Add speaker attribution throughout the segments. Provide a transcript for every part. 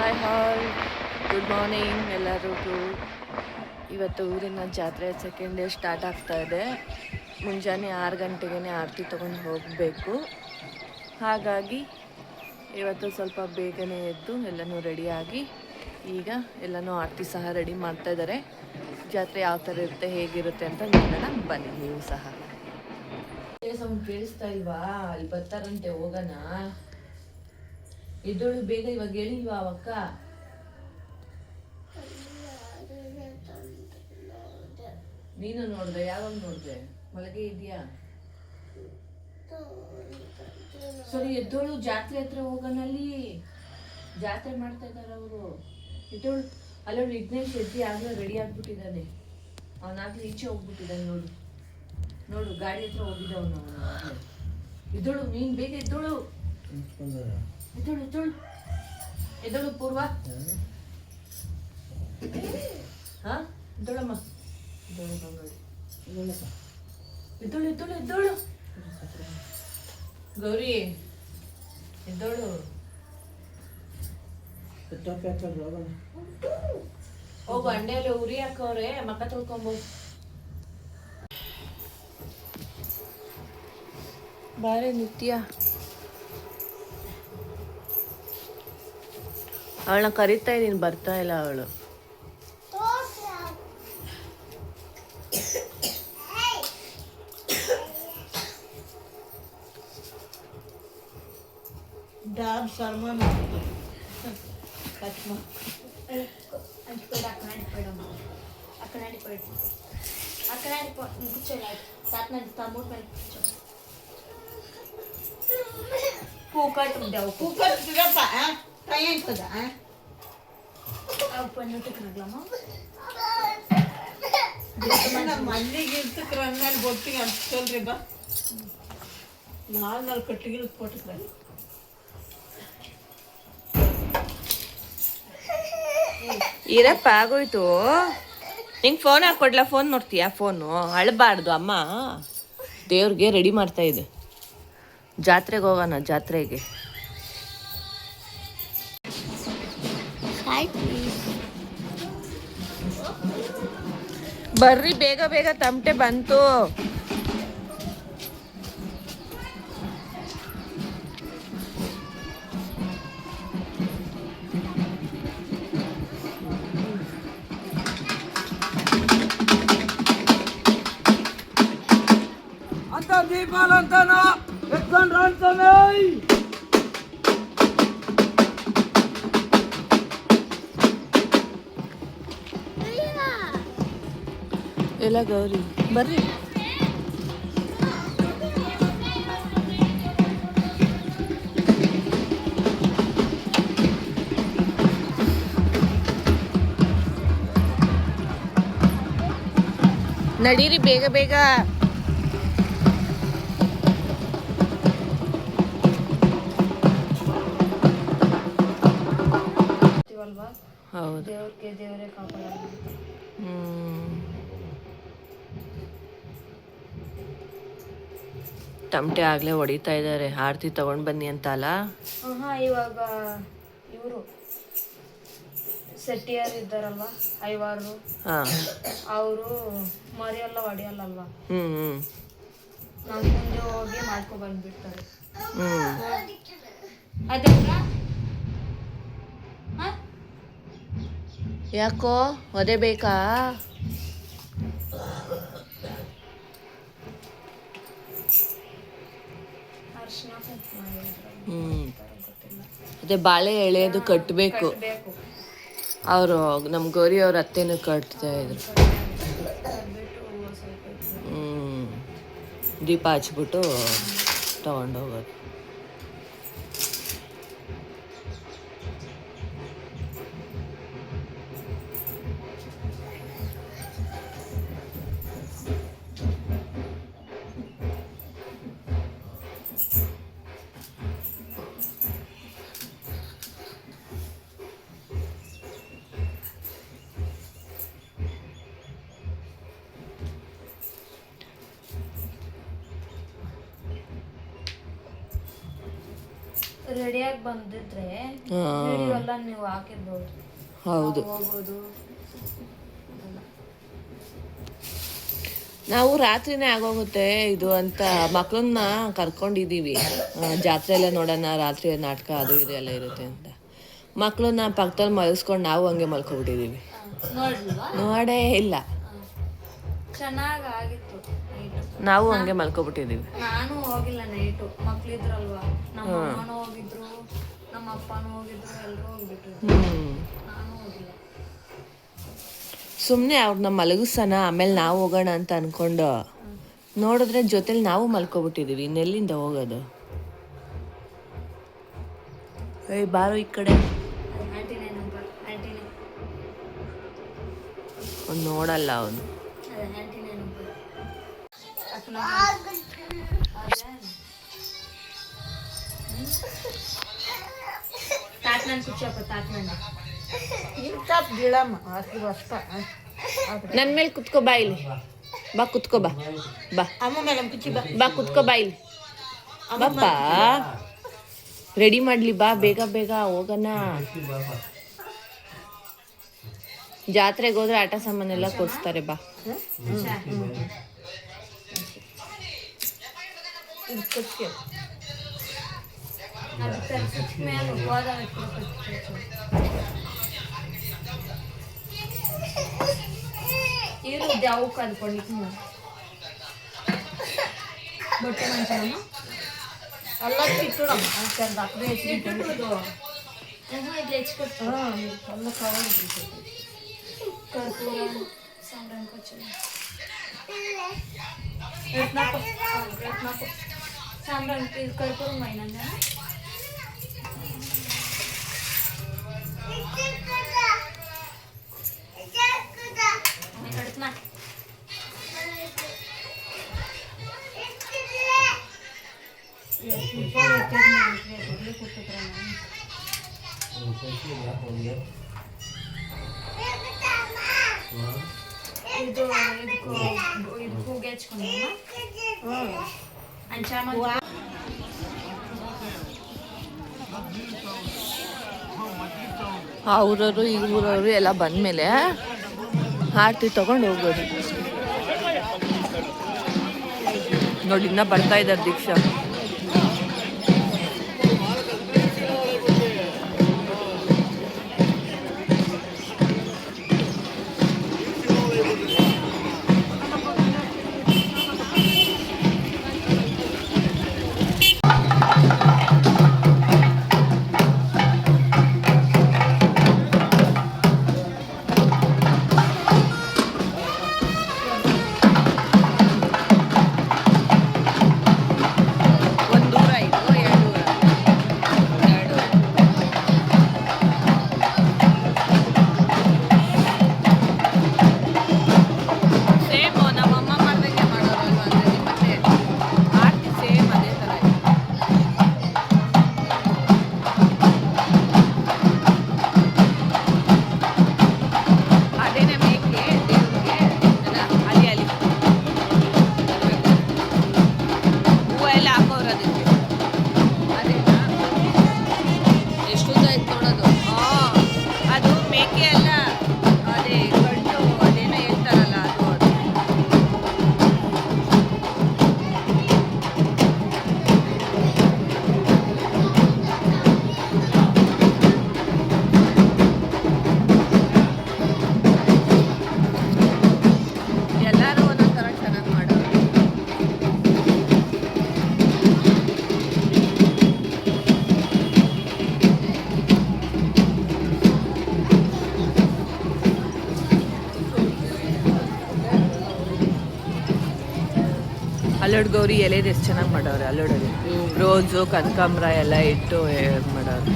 Speaker 1: Hi ಹಾಲ್ good morning ಎಲ್ಲರಿಗೂ. ಇವತ್ತು ಊರಿನ ಜಾತ್ರೆ ಸೆಕೆಂಡ್ ಡೇ ಸ್ಟಾರ್ಟ್ ಆಗ್ತಾ ಇದೆ. ಮುಂಜಾನೆ ಆರು ಗಂಟೆಗೆ ಆರತಿ ತೊಗೊಂಡು ಹೋಗಬೇಕು. ಹಾಗಾಗಿ ಇವತ್ತು ಸ್ವಲ್ಪ ಬೇಗನೆ ಎದ್ದು ಎಲ್ಲನೂ ರೆಡಿಯಾಗಿ ಈಗ ಎಲ್ಲನೂ ಆರತಿ ಸಹ ರೆಡಿ ಮಾಡ್ತಾ ಇದ್ದಾರೆ ಜಾತ್ರೆ ಯಾವ ಥರ ಇರುತ್ತೆ, ಹೇಗಿರುತ್ತೆ ಅಂತ ನೋಡೋಣ. ಬನ್ನಿ ನೀವು ಸಹ. ಸೌಂಡ್ ಕೇಳಿಸ್ತಾ ಇಲ್ವಾ? ಅಲ್ಲಿ ಬರ್ತಾರಂತೆ ಹೋಗೋಣ. ಎದ್ದೋಳು ಬೇಗ ಇವಾಗ ಹೇಳಿಲ್ವಾ ಅವಕ್ಕ. ನೀನು ನೋಡ್ದೆ, ಯಾವಾಗ ನೋಡ್ದೆ? ಮಲಗೆ ಇದೆಯಾ ಸರಿ, ಎದ್ದೋಳು ಜಾತ್ರೆ ಹತ್ರ ಹೋಗೋಣಲ್ಲಿ ಜಾತ್ರೆ ಮಾಡ್ತಾ ಇದ್ದಾರೆ ಅವರು. ಎದ್ದೋಳು, ಅಲ್ಲೋಳು ವಿಘ್ನೇಶ್ ಎದ್ದಿ ಆಗ್ಲೇ ರೆಡಿ ಆಗ್ಬಿಟ್ಟಿದ್ದಾನೆ. ಅವನಾಗ್ಲೇ ಈಚೆ ಹೋಗ್ಬಿಟ್ಟಿದ್ದಾನೆ ನೋಡು. ನೋಡು, ಗಾಡಿ ಹತ್ರ ಹೋಗಿದ್ದವನು ಅವನು ಎದ್ದೋಳು, ನೀನ್ ಬೇಗ ಎದ್ದೋಳು. ಎದ್ದೋಳು ಎದ್ದೋಳು ಎದ್ದೋಳು ಪೂರ್ವ ಹಾ ಎದ್ದೋಳಮ್ಮ ಎದ್ದೋಳು ಗಂಗೋಳಿ ಎದ್ದೋಳು ಎದ್ದೋಳು ಎದ್ದೋಳು ಗೌರಿ ಎದ್ದೋಳು ಹೋಗು ಅಂಡೆಯಲ್ಲಿ ಉರಿ ಹಾಕವ್ರೆ ಮಕ್ಕ ತೊಳ್ಕೊಂಬೋ ಬಾರೆ ನಿತ್ಯ ಅವಳನ್ನ ಕರಿತಾ ಇದೀನಿ ಬರ್ತಾ ಇಲ್ಲ ಅವಳು
Speaker 2: ಡಾಬ್ ಸರ್ಮನ್
Speaker 1: ಕಚ್ಮ
Speaker 3: అంటిపోయి అక్కడ అంటిపోయాడమ్మా అక్కడ అంటిపోయాడు అక్కడ అంటిపో కూర్చోలేదు తాతను అంటుతా మూడు పైన కూర్చో పూకట్ ఉండవు
Speaker 2: ಕುಕ್ಕರ್ ಸಿಗಪ್ಪ ನಮ್ಮ ಮಲ್ಲಿಗೆ ಇರ್ತಕ್ರ ಅಂದ್ಮೇಲೆ ಬೊಟ್ಟಿಗೆ ಅಂಟ್ಕೊಳ್ರಿ ಬಾ ನಾಲ್ ನಾಲ್ಕು ಕಟ್ಟಿಗೆ ಕೊಟ್ಟಕ್ರ
Speaker 1: ಇರಪ್ಪ, ಆಗೋಯ್ತು. ನಿಂಗ್ ಫೋನ್ ಹಾಕೊಡ್ಲಾ ಫೋನ್ ನೋಡ್ತೀಯಾ? ಫೋನು ಅಳಬಾರ್ದು, ಅಮ್ಮ. ದೇವ್ರಿಗೆ ರೆಡಿ ಮಾಡ್ತಾ ಇದೆ. ಜಾತ್ರೆಗೆ ಹೋಗೋಣ, ಜಾತ್ರೆಗೆ. ಬರ್ರಿ ಬೇಗ ಬೇಗ ತಮಟೆ ಬಂತು
Speaker 4: ಅಂತ ದೀಪಾಲ ಅಂತಾನ
Speaker 1: ಎಲ್ಲ ಗೌರಿ. ಬರ್ರಿ. ನಡೀರಿ ಬೇಗ ಬೇಗ. ಹೌದು.
Speaker 3: ದೇವ್ರಿಗೆ ದೇವರೇ ಕಾಪಾಡ
Speaker 1: ಹ್ಮ್. ತಮಟೆ ಆಗ್ಲೇ ಹೊಡಿತಾ ಇದ್ದಾರೆ ಆರತಿ ತಗೊಂಡ್ ಬನ್ನಿ ಅಂತ ಅಲ್ಲ
Speaker 3: ಹಾ ಇವಾಗ ಇವರು ಸೆಟ್ಟಿಯರ್ ಇದ್ದಾರಲ್ವಾ ಐವಾರು
Speaker 1: ಹಾ.
Speaker 3: ಅವರು ಮರಿಯೆಲ್ಲ ಹೊಡಿಯಲ್ಲಲ್ವಾ?
Speaker 1: ಹ್ಮ್ ಹ್ಮ್.
Speaker 3: ನಾವು ಮುಂದೆ ಹೋಗಿ ಮಾಡ್ಕೊ ಬಂದ್ಬಿಡ್ತಾರೆ.
Speaker 1: ಹ್ಮ್.
Speaker 3: ಅದಕ್ಕ
Speaker 1: ಯಾಕೋ ಒದೆ ಬೇಕಾ?
Speaker 3: ಗೊತ್ತಿಲ್ಲ
Speaker 1: ಅದೇ ಬಾಳೆ ಎಳೆಯೋದು ಕಟ್ಟಬೇಕು ಅವರು ನಮ್ಮ ಗೌರಿ ಅವ್ರ ಅತ್ತೆನೂ ಕಟ್ತಾ ಇದ್ರು. ಹ್ಞೂ ದೀಪ ಹಚ್ಬಿಟ್ಟು ತಗೊಂಡೋಗೋದು.
Speaker 3: ರೆಡಿಯಾಗಿ ಬಂದಿದ್ರೆ ಎಲ್ಲ ನೀವು ಹಾಕಿರ್ಬೋದು.
Speaker 1: ಹೌದು.
Speaker 3: ಹೋಗೋದು.
Speaker 1: ನಾವು ರಾತ್ರಿನೇ ಆಗೋಗುತ್ತೆ ಇದು ಅಂತ ಮಕ್ಕಳನ್ನ ಕರ್ಕೊಂಡಿದ್ದೀವಿ. ಆ, ಜಾತ್ರೆ ಎಲ್ಲ ನೋಡೋಣ ರಾತ್ರಿ ನಾಟಕ ಅದು ಇದು ಎಲ್ಲ ಇರುತ್ತೆ ಅಂತ. ಮಕ್ಕಳನ್ನ ಪಕ್ಕದಲ್ಲಿ ಮಲಗಿಸ್ಕೊಂಡು ನಾವು ಹಂಗೆ ಮಲ್ಕೊಬಿಟ್ಟಿದ್ದೀವಿ
Speaker 3: ನೋಡ್ಲಿಲ್ವಾ?
Speaker 1: ನೋಡೇ ಇಲ್ಲ.
Speaker 3: ಚೆನ್ನಾಗಿ ಆಗಿತ್ತು.
Speaker 1: ನಾವು ಹಂಗೆ ಮಲ್ಕೊಬಿಟ್ಟಿದ್ದೀವಿ
Speaker 3: ನಾನು ಹೋಗಿಲ್ಲ ನೈಟು ಮಕ್ಳಿದ್ರಲ್ವಾ? ನಮ್ಮ ಅಮ್ಮನೂ ಹೋಗಿದ್ರು ನಮ್ಮ ಅಪ್ಪನೂ ಹೋಗಿದ್ರು ಎಲ್ಲರೂ ಹೋಗ್ಬಿಟ್ರು ನಾನು ಹೋಗಿಲ್ಲ.
Speaker 1: ಸುಮ್ಮನೆ ಅವ್ರನ್ನ ಮಲಗಿಸೋಣ ಆಮೇಲೆ ನಾವು ಹೋಗೋಣ ಅಂತ ಅನ್ಕೊಂಡು ನೋಡಿದ್ರೆ ಜೊತೆಲಿ ನಾವು ಮಲ್ಕೊಬಿಟ್ಟಿದೀವಿ ಇನ್ನೆಲ್ಲಿಂದ ಹೋಗೋದು? ಏಯ್ ಬಾರೋ ಈ ಕಡೆ. ನೋಡಲ್ಲ ಅವನು.
Speaker 3: ಅದು ಆಂಟಿನೇ ನಂಬರ್ ತಾತ್ನನ್ ಕುಚ್ಚಪ್ಪ ತಾತ್ನನ್
Speaker 2: ಇಂಥ ಗಿಳಮ್ಮ ಅಷ್ಟು ಅಷ್ಟ
Speaker 1: ನನ್ನ ಮೇಲೆ ಕುತ್ಕೋ ಬಾ ಇಲ್ಲಿ ಬಾ ಕುತ್ಕೋ ಬಾ ಬಾ
Speaker 2: ಅಮ್ಮ ಮೇಲೆ ಕುಚ್ಚಿ ಬಾ
Speaker 1: ಬಾ ಕುತ್ಕೋ ಬಾ ಇಲ್ಲಿ ಬಾಪ್ಪ ರೆಡಿ ಮಾಡ್ಲಿ ಬಾ ಬೇಗ ಬೇಗ ಹೋಗೋಣ ಜಾತ್ರೆಗೆ ಹೋದ್ರೆ ಆಟ ಸಾಮಾನೆಲ್ಲ ಕೊಡಿಸ್ತಾರೆ ಬಾ
Speaker 2: ఇది
Speaker 3: కొట్టారు మేము గోదావరి ఈరోజు దేవు కాదు కొన్ని బొట్టు మంచిదమ్మా.
Speaker 2: అలా తిట్టడం అక్కడ అక్కడ
Speaker 3: తిట్టకూడదు ఇది తెచ్చుకోవచ్చు
Speaker 2: అలా కావాలి కర్పూరం
Speaker 3: సంబరానికి వచ్చింది రత్నాకు ಸಾಂಬ್ರಾಣಿ ಇದು ಕರ್ಪೂರ ಮೈನಂದ ಕಡ್ತನ ಇದು ಇದಕ್ಕೂ ಇದು ಕೂಗೆ ಹಚ್ಕೊಂಡಮ್ಮ
Speaker 2: ಹ್ಞೂ
Speaker 3: ಅಂಚಾಮ
Speaker 1: ಆ ಊರವರು ಈ ಊರವರು ಎಲ್ಲ ಬಂದ್ಮೇಲೆ ಆರತಿ ತಗೊಂಡು ಹೋಗೋದು. ನೋಡಿ ಇನ್ನ ಬರ್ತಾ ಇದ್ದಾರೆ ದೀಕ್ಷಾ. ಅಲ್ಲೋಡ್ ಗೌರಿ ಎಲೆದು ಎಷ್ಟು ಚೆನ್ನಾಗಿ ಮಾಡೋರು ಅಲ್ಲಡಲ್ಲಿ ರೋಸು ಕನಕಾಂಬ್ರ ಎಲ್ಲ ಇಟ್ಟು ಮಾಡೋರು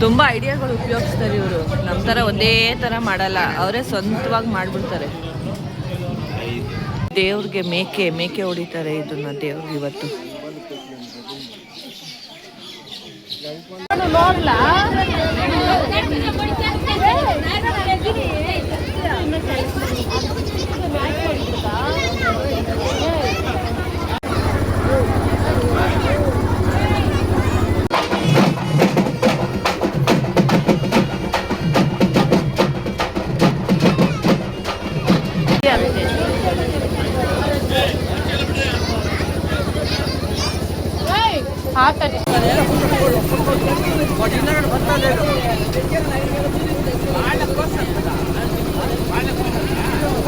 Speaker 1: ತುಂಬ ಐಡಿಯಾಗಳು ಉಪಯೋಗಿಸ್ತಾರೆ ಇವರು ನಮ್ಮ ಥರ ಒಂದೇ ಥರ ಮಾಡಲ್ಲ ಅವರೇ ಸ್ವಂತವಾಗಿ ಮಾಡಿಬಿಡ್ತಾರೆ ದೇವ್ರಿಗೆ ಮೇಕೆ ಮೇಕೆ ಹೊಡಿತಾರೆ ಇದನ್ನ ದೇವ್ರಿಗೆ ಇವತ್ತು
Speaker 3: ನೋಡ್ಲಾ వాటి ఇన్నర బస్తాలు లేదు వాళ్ళ కోసం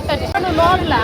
Speaker 3: థర్టీ లోన్లా